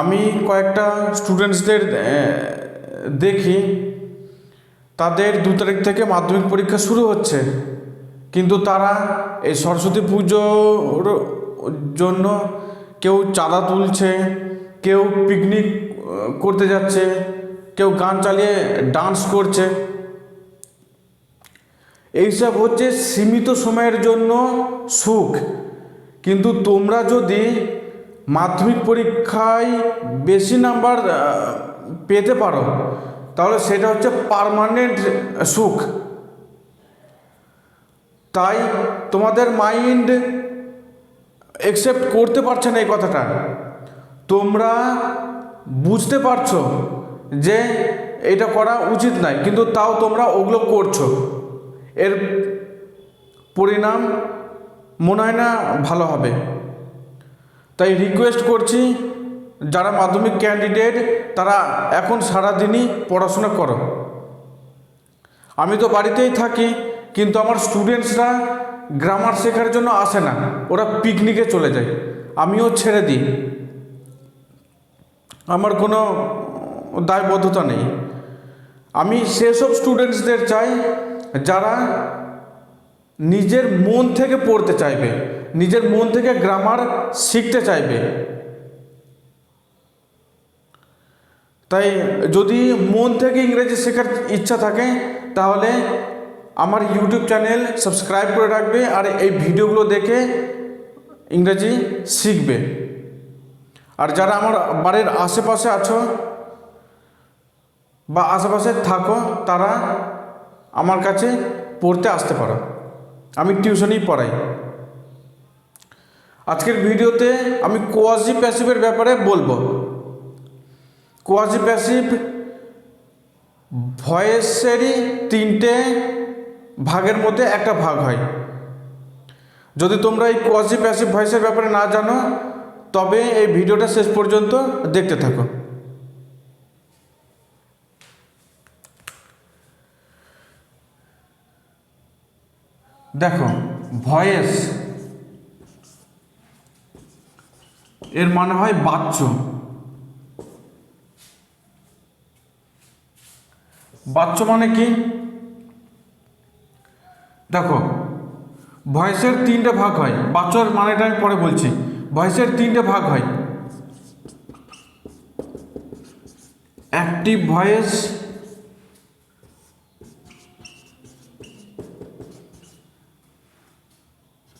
আমি কয়েকটা স্টুডেন্টসদের দেখি। তাদের দু তারিখ থেকে মাধ্যমিক পরীক্ষা শুরু হচ্ছে। কিন্তু তারা এই সরস্বতী পুজোর জন্য কেউ চাঁদা তুলছে, কেউ পিকনিক করতে যাচ্ছে, কেউ গান চালিয়ে ডান্স করছে। এইসব হচ্ছে সীমিত সময়ের জন্য সুখ। কিন্তু তোমরা যদি মাধ্যমিক পরীক্ষায় বেশি নাম্বার পেতে পারো। তাহলে সেটা হচ্ছে পার্মানেন্ট সুখ। তাই তোমাদের মাইন্ড একসেপ্ট করতে পারছে না এই কথাটা। তোমরা বুঝতে পারছ যে এটা করা উচিত নয়, কিন্তু তাও তোমরা ওগুলো করছ। এর পরিণাম মনে হয় না ভালো হবে। তাই রিকোয়েস্ট করছি, যারা মাধ্যমিক ক্যান্ডিডেট তারা এখন সারাদিনই পড়াশোনা করো। আমি তো বাড়িতেই থাকি, কিন্তু আমার স্টুডেন্টসরা গ্রামার শেখার জন্য আসে না। ওরা পিকনিকে চলে যায়। আমিও ছেড়ে দিই। আমার কোনো দায়বদ্ধতা নেই। আমি সেসব স্টুডেন্টসদের চাই, যারা নিজের মন থেকে পড়তে চাইবে। নিজের মন থেকে গ্রামার শিখতে চাইবে। তাই যদি মন থেকে ইংরেজি শেখার ইচ্ছা থাকে, তাহলে আমার ইউটিউব চ্যানেল সাবস্ক্রাইব করে রাখবে আর এই ভিডিওগুলো দেখে ইংরেজি শিখবে। আর যারা আমার বাড়ির আশেপাশে আছো বা আশেপাশে থাকো, তারা আমার কাছে পড়তে আসতে পারো। আমি টিউশনই পড়াই। আজকের ভিডিওতে আমি কোয়াজি প্যাসিভের ব্যাপারে বলব। কোয়াজি প্যাসিভ ভয়েসেরই তিনটে ভাগের মধ্যে একটা ভাগ হয়। যদি তোমরা এই কোয়াজি প্যাসিভ ভয়েসের ব্যাপারে না জানো, তবে এই ভিডিওটা শেষ পর্যন্ত দেখতে থাকো। দেখো, ভয়েস এর মানে হয় বাচ্চ। বাচ্চ মানে কি? দেখো, ভয়েসের তিনটে ভাগ হয়। বাচ্চর মানেটা আমি পরে বলছি। ভয়েসের তিনটে ভাগ হয়। অ্যাক্টিভ ভয়েস,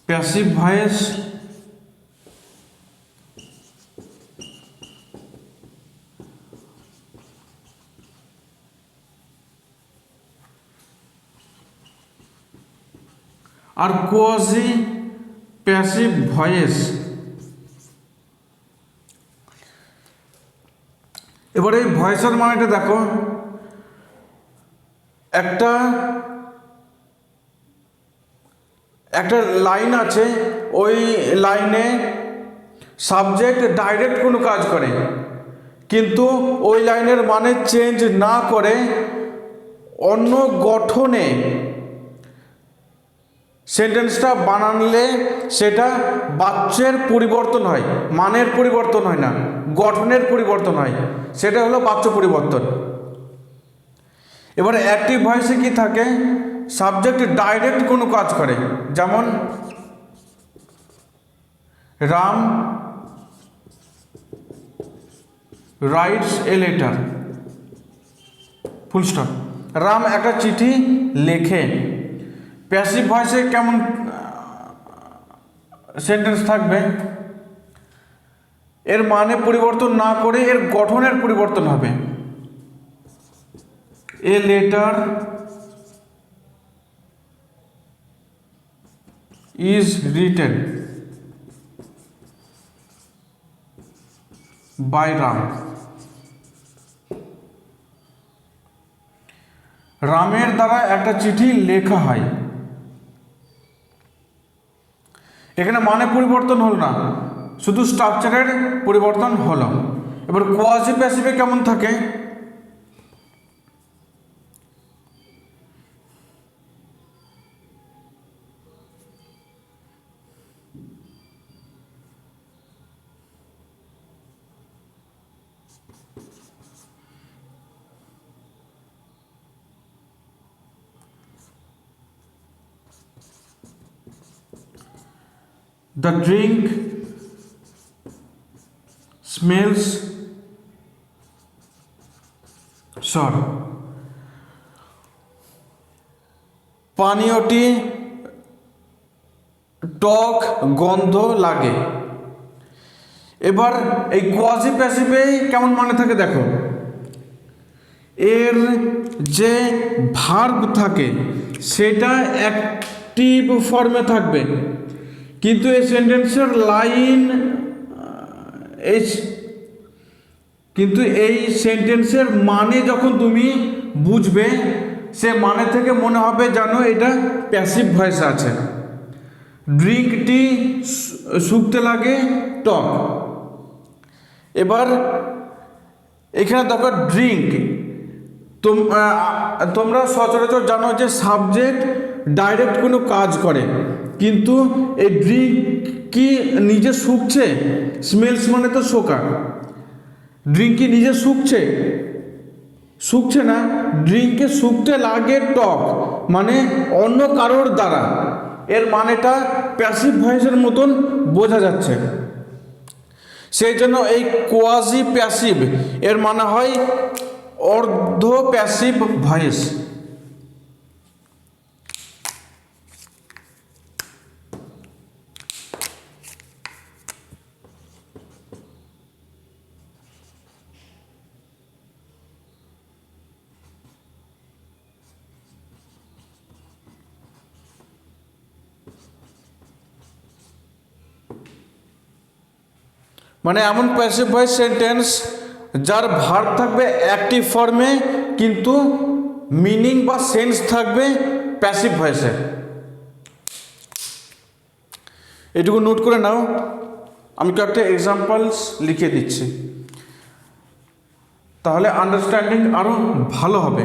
প্যাসিভ ভয়েস আর কোয়াজি প্যাসিভ ভয়েস। এবারে এই ভয়েসের মানেটা দেখো। একটা একটা লাইন আছে, ওই লাইনে সাবজেক্ট ডাইরেক্ট কোনো কাজ করে, কিন্তু ওই লাইনের মানে চেঞ্জ না করে অন্য গঠনে সেন্টেন্সটা বানানলে সেটা বাচ্চের পরিবর্তন হয়, মানের পরিবর্তন হয় না, গঠনের পরিবর্তন হয়, সেটা হলো বাচ্চ পরিবর্তন। এবারে অ্যাক্টিভ ভয়েসে কি থাকে? সাবজেক্ট ডাইরেক্ট কোনো কাজ করে, যেমন Ram writes a letter full stop Ram একটা চিঠি লেখে প্যাসিভ ভয়েসে কেমন সেন্টেন্স থাকবে? এর মানে পরিবর্তন না করে এর গঠনের পরিবর্তন হবে। A letter is written by Ram রামের দ্বারা একটা চিঠি লেখা হয়। এখানে মানে পরিবর্তন হলো না। শুধু স্ট্রাকচারের পরিবর্তন হলো। এবার কোয়াজি প্যাসিভে কেমন থাকে? দ্য ড্রিঙ্ক স্মেলস সর পানীয়টি টক গন্ধ লাগে। এবার এই কোয়াজি প্যাসিভে কেমন মানে থাকে দেখো? এর যে ভার্ব থাকে, সেটা অ্যাক্টিভ ফর্মে থাকবে। কিন্তু এই সেন্টেন্সের লাইন এই কিন্তু এই সেন্টেন্সের মানে যখন তুমি বুঝবে, সে মানে থেকে মনে হবে জানো এটা প্যাসিভ ভয়েস আছে। ড্রিঙ্কটি শুকতে লাগে টক এবার এখানে দেখো ড্রিঙ্ক তোমরা সচরাচর জানো যে সাবজেক্ট ডাইরেক্ট কোনো কাজ করে। কিন্তু এই ড্রিঙ্ক কি নিজে শুকছে? স্মেলস মানে তো শোকা। ড্রিঙ্ক কি নিজে শুকছে? শুকছে না। ড্রিঙ্কে শুকতে লাগে টক মানে অন্য কারোর দ্বারা। এর মানেটা প্যাসিভ ভয়েসের মতন বোঝা যাচ্ছে। সেই জন্য এই কোয়াজি প্যাসিভ এর মানে হয় অর্ধ প্যাসিভ ভয়েস মানে এমন প্যাসিভ ভয়েস সেন্টেন্স যার ভার থাকবে অ্যাক্টিভ ফর্মে কিন্তু মিনিং বা সেন্স থাকবে প্যাসিভ ভয়েসে এটুকু নোট করে নাও। আমি কয়েকটা এক্সাম্পলস লিখে দিচ্ছি। তাহলে আন্ডারস্ট্যান্ডিং আরও ভালো হবে।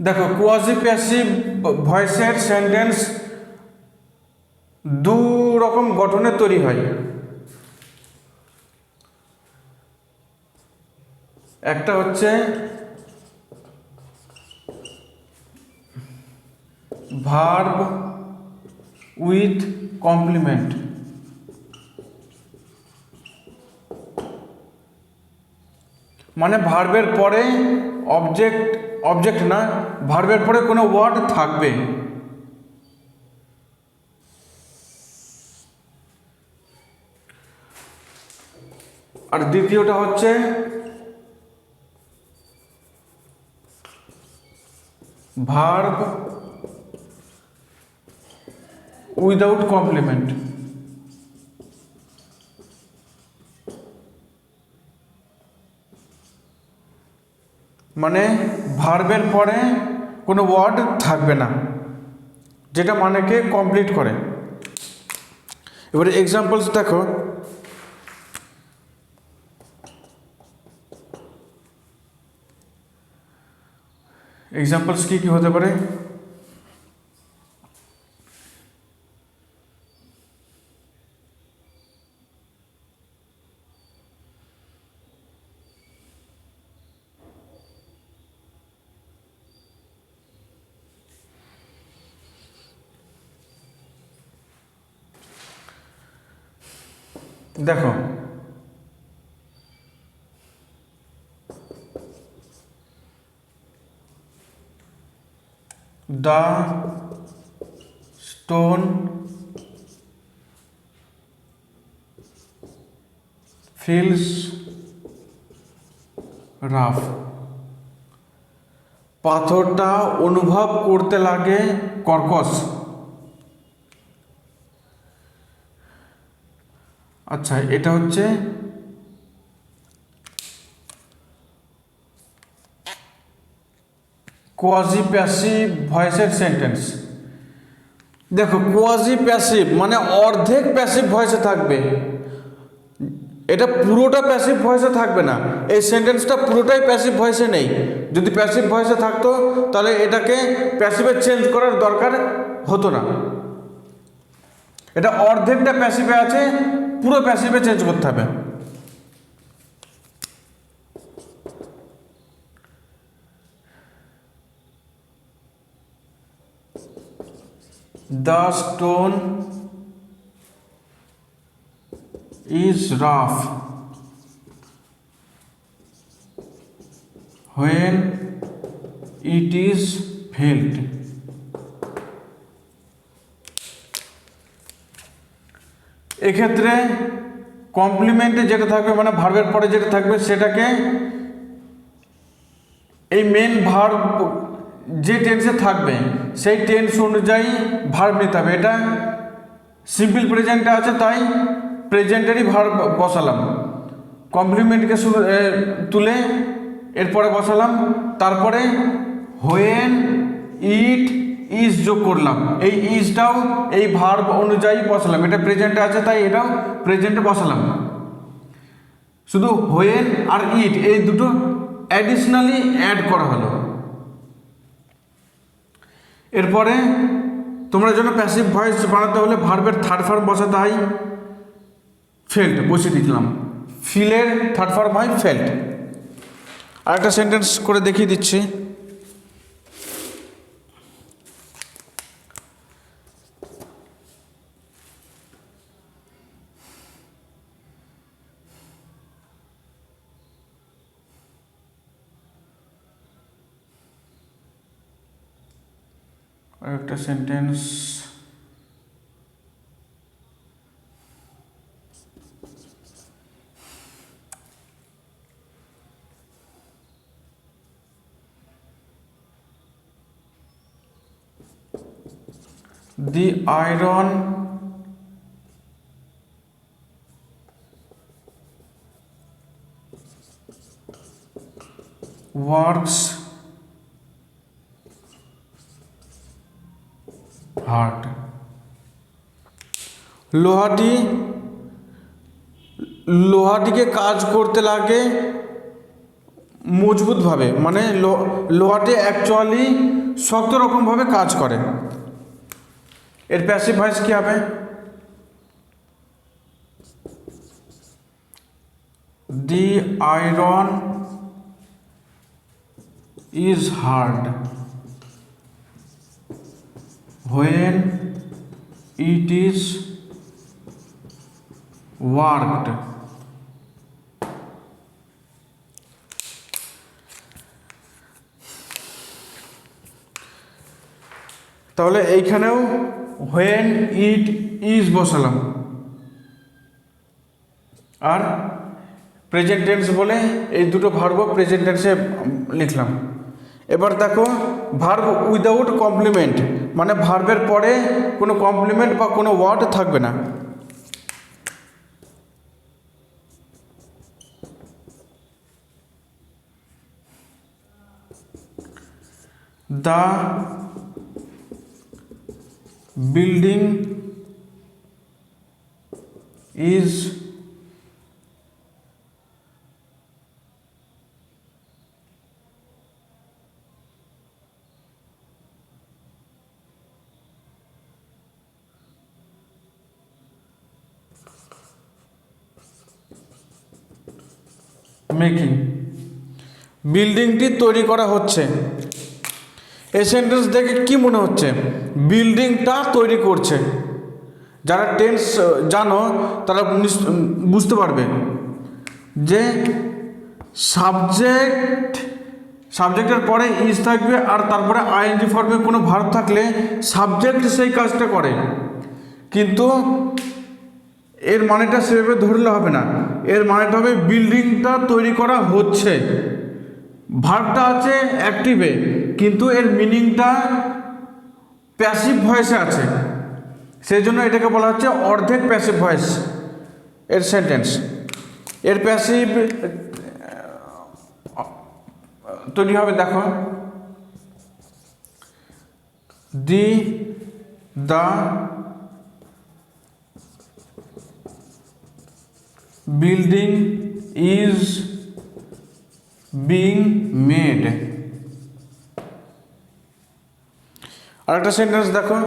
দেখো কোয়াজি প্যাসিভ ভয়েসের সেন্টেন্স দু রকম গঠনে তৈরি হয়। একটা হচ্ছে ভার্ব উইথ কমপ্লিমেন্ট মানে ভার্বের পরে অবজেক্ট অবজেক্ট না ভার্বের পরে কোনো ওয়ার্ড থাকবে। আর দ্বিতীয়টা হচ্ছে ভার্ব উইদাউট কমপ্লিমেন্ট মানে ভার্বের পরে কোনো ওয়ার্ড থাকবে না, যেটা মানেকে কমপ্লিট করে। এবারে এক্সাম্পলস দেখো। এক্সাম্পলস কী কী হতে পারে? দেখো। the stone feels rough. পাথরটা অনুভব করতে লাগে কর্কশ। আচ্ছা এটা হচ্ছে কোয়াজি প্যাসিভ ভয়েসের সেন্টেন্স দেখো কোয়াজি প্যাসিভ মানে অর্ধেক প্যাসিভ ভয়েসে থাকবে। এটা পুরোটা প্যাসিভ ভয়েসে থাকবে না। এই সেন্টেন্সটা পুরোটাই প্যাসিভ ভয়েসে নেই। যদি প্যাসিভ ভয়েসে থাকতো, তাহলে এটাকে প্যাসিভে চেঞ্জ করার দরকার হতো না। এটা অর্ধেকটা প্যাসিভে আছে পুরো প্যাসিভে চেঞ্জ করতে হবে The stone is rough when it is felt. এক্ষেত্রে কমপ্লিমেন্টে যেটা থাকবে মানে ভার্বের পরে যেটা থাকবে, সেটাকে এই মেন ভার্ব যে টেন্সে থাকবে, সেই টেন্স অনুযায়ী ভার্ব নিতে হবে। এটা সিম্পল প্রেজেন্টে আছে, তাই প্রেজেন্টেরই ভার্ব বসালাম। কমপ্লিমেন্টকে তুলে এরপরে বসালাম। তারপরে হোয়েন ইট ইজ যোগ করলাম। এই ইজটাও এই ভার্ব অনুযায়ী বসালাম। এটা প্রেজেন্টে আছে, তাই এটাও প্রেজেন্টে বসালাম। শুধু হোয়েন আর ইট এই দুটো অ্যাডিশনালি অ্যাড করা হলো। এরপরে তোমরা যেন প্যাসিভ ভয়েস বানাতে হলে ভার্বের থার্ড ফর্ম বসাতে হয়। ফেল্ট বসিয়ে দিলাম। ফিলের থার্ড ফর্ম হয় ফেল্ট আরেকটা সেন্টেন্স করে দেখিয়ে দিচ্ছি। আরেকটা সেন্টেন্স The iron works লোহাটি, লোহাটিকে কাজ করতে লাগে মজবুতভাবে মানে লোহাটি অ্যাকচুয়ালি শক্ত রকমভাবে কাজ করে। এর প্যাসিভ ভয়েস কি হবে? The iron is hard when it is worked তাহলে এইখানেও হোয়েন ইট ইজ বসালাম। আর প্রেজেন্ট টেন্স বলে এই দুটো ভার্ব প্রেজেন্ট টেন্সে লিখলাম। এবার দেখো ভার্ব উইদাউট কমপ্লিমেন্ট মানে ভার্বের পরে কোনো কমপ্লিমেন্ট বা কোনো ওয়ার্ড থাকবে না। The building is making. বিল্ডিংটি তৈরি করা হচ্ছে। এই সেন্টেন্স দেখে কি মনে হচ্ছে? বিল্ডিংটা তৈরি করছে। যারা টেন্স জানো, তারা বুঝতে পারবে যে সাবজেক্ট সাবজেক্টের পরে ইজ থাকবে আর তারপরে আইএনজি ফর্মে কোনো ভার্ব থাকলে সাবজেক্ট সেই কাজটা করে। কিন্তু এর মানেটা সেভাবে ধরলে হবে না। এর মানেটা হবে বিল্ডিংটা তৈরি করা হচ্ছে। ভার্বটা আছে অ্যাক্টিভে কিন্তু এর মিনিংটা প্যাসিভ ভয়েসে আছে। সেই জন্য এটাকে বলা হচ্ছে অর্ধেক প্যাসিভ ভয়েস এর সেন্টেন্স এর প্যাসিভ তৈরি হবে, দেখো। The the building is being made আরেকটা সেন্টেন্স দেখো।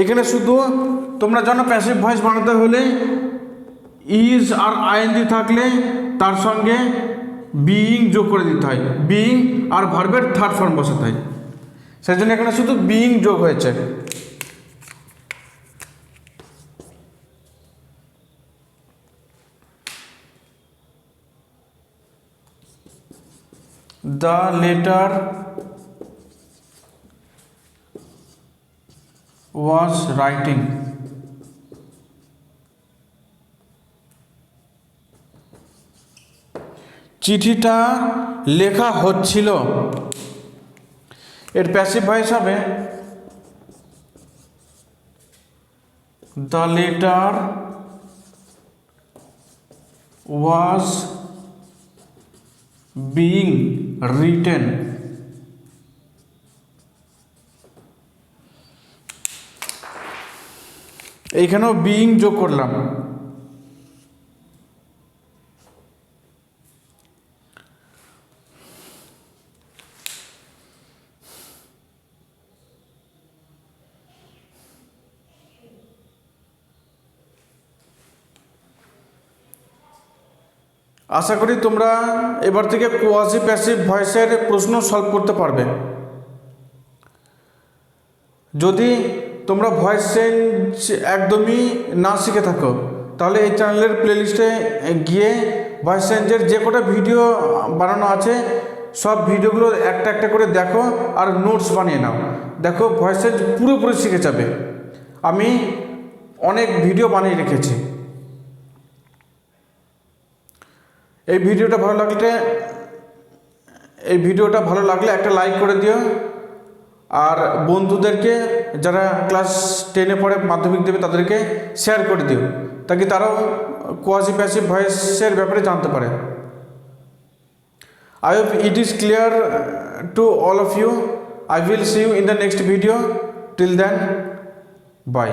এখানে শুধু তোমরা জানো প্যাসিভ ভয়েস বানাতে হলে ইজ আর আইএনজি থাকলে তার সঙ্গে বিইং যোগ করে দিতে হয়। বিইং আর ভার্বের থার্ড ফর্ম বসাতে হয়। সেই জন্য এখানে শুধু বিইং যোগ হয়েছে। The letter was writing. চিঠিটা লেখা হচ্ছিল। এর প্যাসিভ ভয়েস হবে the letter was being written এইখানেও বিইং যোগ করলাম। আশা করি তোমরা এবার থেকে কোয়াজি প্যাসিভ ভয়েসের প্রশ্ন সলভ করতে পারবে। যদি তোমরা ভয়েস চেঞ্জ একদমই না শিখে থাকো। তাহলে এই চ্যানেলের প্লেলিস্টে গিয়ে ভয়েস চেঞ্জের যে কটা ভিডিও বানানো আছে, সব ভিডিওগুলো একটা একটা করে দেখো আর নোটস বানিয়ে নাও। দেখো ভয়েস চেঞ্জ পুরোপুরি শিখে যাবে। আমি অনেক ভিডিও বানিয়ে রেখেছি। এই ভিডিওটা ভালো লাগলে, এই ভিডিওটা ভালো লাগলে একটা লাইক করে দিও। আর বন্ধুদেরকে যারা ক্লাস টেনে পড়ে মাধ্যমিক দেবে তাদেরকে শেয়ার করে দিও তাকে তারাও কোয়াজি প্যাসিভ ভয়েসের ব্যাপারে জানতে পারে। I hope it is clear to all of you I will see you in the next video till then bye